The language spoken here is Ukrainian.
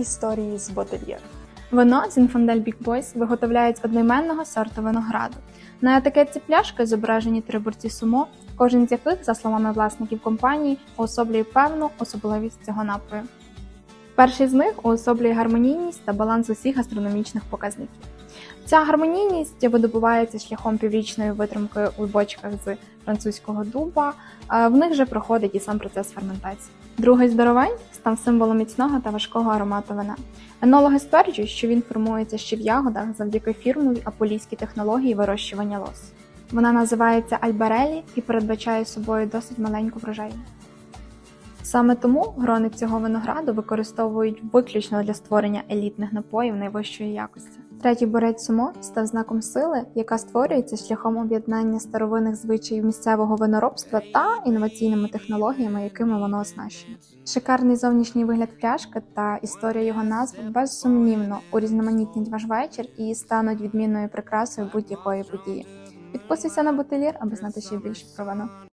історії з ботельєр. Вино Зінфандель Big Boys виготовляють з одноіменного сорту винограду. На етикетці пляшки зображені три борці сумо, кожен з яких, за словами власників компанії, уособлює певну особливість цього напою. Перший з них уособлює гармонійність та баланс усіх гастрономічних показників. Ця гармонійність видобувається шляхом піврічної витримки у бочках з французького дуба. В них же проходить і сам процес ферментації. Другий здоровень став символом міцного та важкого аромату вина. Енологи стверджують, що він формується ще в ягодах завдяки фірмовій аполійській технології вирощування лос. Вона називається альбарелі і передбачає собою досить маленьку врожайність. Саме тому грони цього винограду використовують виключно для створення елітних напоїв найвищої якості. Третій борець сумо став знаком сили, яка створюється шляхом об'єднання старовинних звичаїв місцевого виноробства та інноваційними технологіями, якими воно оснащено. Шикарний зовнішній вигляд пляшки та історія його назви безсумнівно урізноманітнять ваш вечір і стануть відмінною прикрасою будь-якої події. Підписуйся на бутилір, аби знати ще більше про вино.